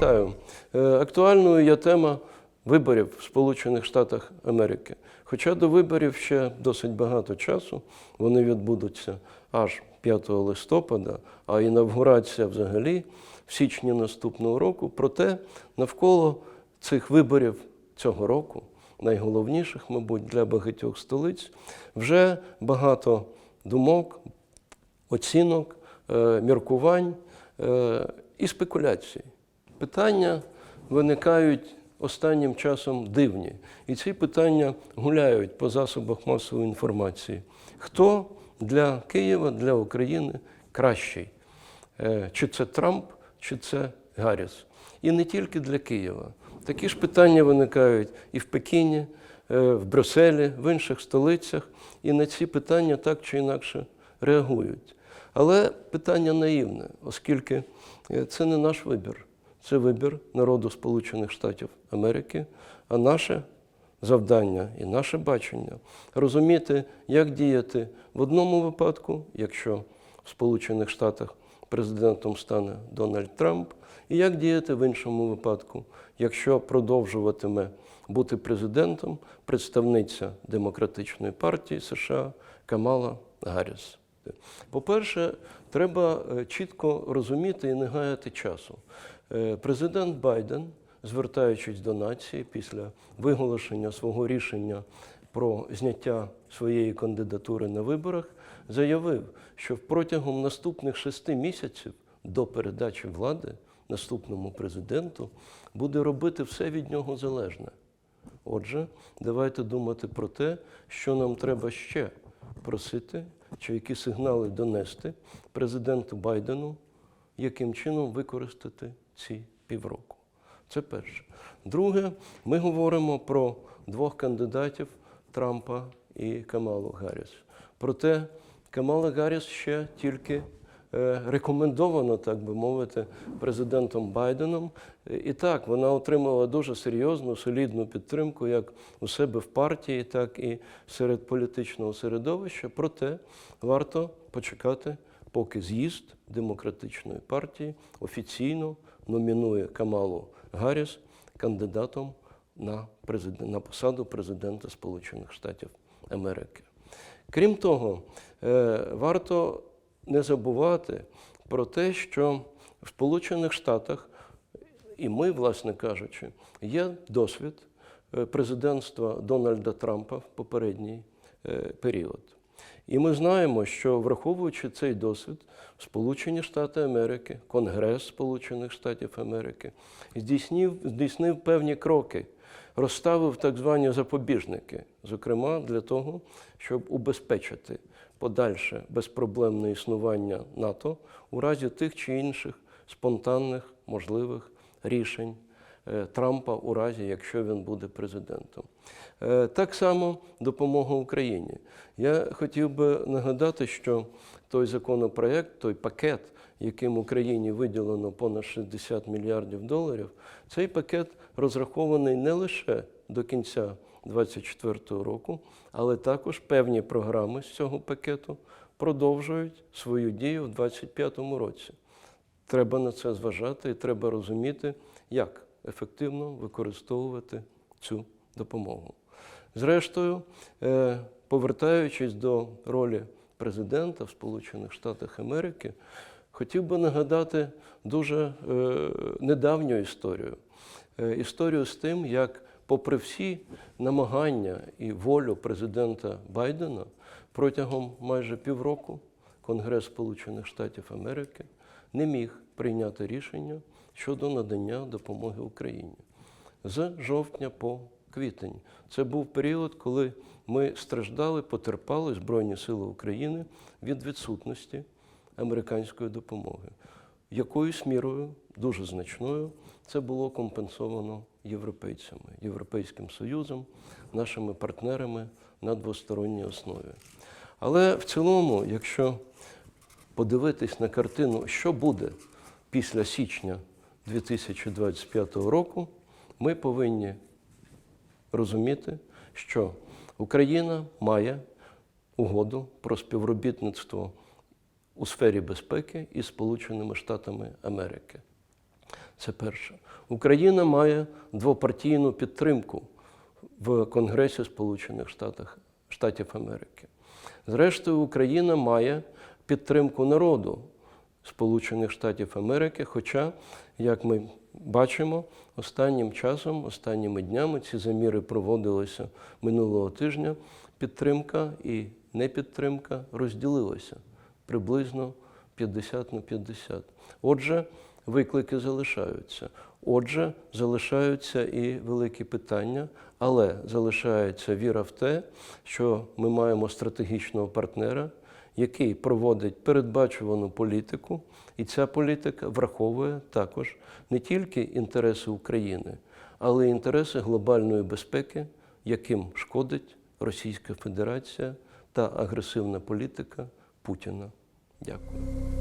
Вітаю. Е, Актуальною є тема виборів в Сполучених Штатах Америки. Хоча до виборів ще досить багато часу, вони відбудуться аж 5 листопада, а інавгурація взагалі в січні наступного року. Проте навколо цих виборів цього року, найголовніших, мабуть, для багатьох столиць, вже багато думок, оцінок, е, міркувань е, і спекуляцій. Питання виникають останнім часом дивні. І ці питання гуляють по засобах масової інформації. Хто для Києва, для України кращий? Е, Чи це Трамп, чи це Гарріс? І не тільки для Києва. Такі ж питання виникають і в Пекіні, е, в Брюсселі, в інших столицях, і на ці питання так чи інакше реагують. Але питання наївне, оскільки е, це не наш вибір, це вибір народу Сполучених Штатів Америки, а наше завдання і наше бачення розуміти, як діяти в одному випадку, якщо в Сполучених Штатах президентом стане Дональд Трамп, і як діяти в іншому випадку, якщо продовжуватиме бути президентом представниця Демократичної партії США Камала Гарріс. По-перше, треба е, чітко розуміти і не гаяти часу. Е, Президент Байден, звертаючись до нації після виголошення свого рішення про зняття своєї кандидатури на виборах, заявив, що протягом наступних шести місяців до передачі влади наступному президенту буде робити все від нього залежне. Отже, давайте думати про те, що нам треба ще просити, чи які сигнали донести президенту Байдену, яким чином використати ці півроку. Це перше. Друге, ми говоримо про двох кандидатів Трампа і Камалу Гарріс. Проте Камала Гарріс ще тільки е, рекомендовано, так би мовити, президентом Байденом. І так, вона отримала дуже серйозну, солідну підтримку як у себе в партії, так і серед політичного середовища. Проте варто почекати, поки з'їзд демократичної партії офіційно номінує Камалу Гарріс кандидатом на, президент, на посаду президента Сполучених Штатів Америки. Крім того, е, варто не забувати про те, що в Сполучених Штатах, і ми, власне кажучи, є досвід е, президентства Дональда Трампа в попередній е, період. І ми знаємо, що враховуючи цей досвід, Сполучені Штати Америки, Конгрес Сполучених Штатів Америки здійснив, здійснив певні кроки, розставив так звані запобіжники, зокрема для того, щоб убезпечити подальше безпроблемне існування НАТО у разі тих чи інших спонтанних можливих рішень Трампа у разі, якщо він буде президентом. Е, Так само допомога Україні. Я хотів би нагадати, що той законопроект, той пакет, яким Україні виділено понад 60 мільярдів доларів, цей пакет розрахований не лише до кінця 2024 року, але також певні програми з цього пакету продовжують свою дію в 2025 році. Треба на це зважати і треба розуміти, як ефективно використовувати цю допомогу. Зрештою, е, повертаючись до ролі президента в Сполучених Штатах Америки, хотів би нагадати дуже е, недавню історію. Е, Історію з тим, як, попри всі намагання і волю президента Байдена, протягом майже півроку Конгрес Сполучених Штатів Америки не міг прийняти рішення щодо надання допомоги Україні з жовтня по квітень. Це був період, коли ми страждали, потерпали Збройні Сили України від відсутності американської допомоги. Якоюсь мірою, дуже значною, це було компенсовано європейцями, Європейським Союзом, нашими партнерами на двосторонній основі. Але в цілому, якщо подивитись на картину, що буде після січня 2025 року, ми повинні розуміти, що Україна має угоду про співробітництво у сфері безпеки із Сполученими Штатами Америки. Це перше. Україна має двопартійну підтримку в Конгресі Сполучених Штатів, Америки. Зрештою, Україна має підтримку народу Сполучених Штатів Америки, хоча, як ми бачимо, останнім часом, останніми днями ці заміри проводилися минулого тижня. Підтримка і непідтримка розділилася приблизно 50 на 50. Отже, виклики залишаються. Отже, залишаються і великі питання, але залишається віра в те, що ми маємо стратегічного партнера, який проводить передбачувану політику, і ця політика враховує також не тільки інтереси України, але й інтереси глобальної безпеки, яким шкодить Російська Федерація та агресивна політика Путіна. Дякую.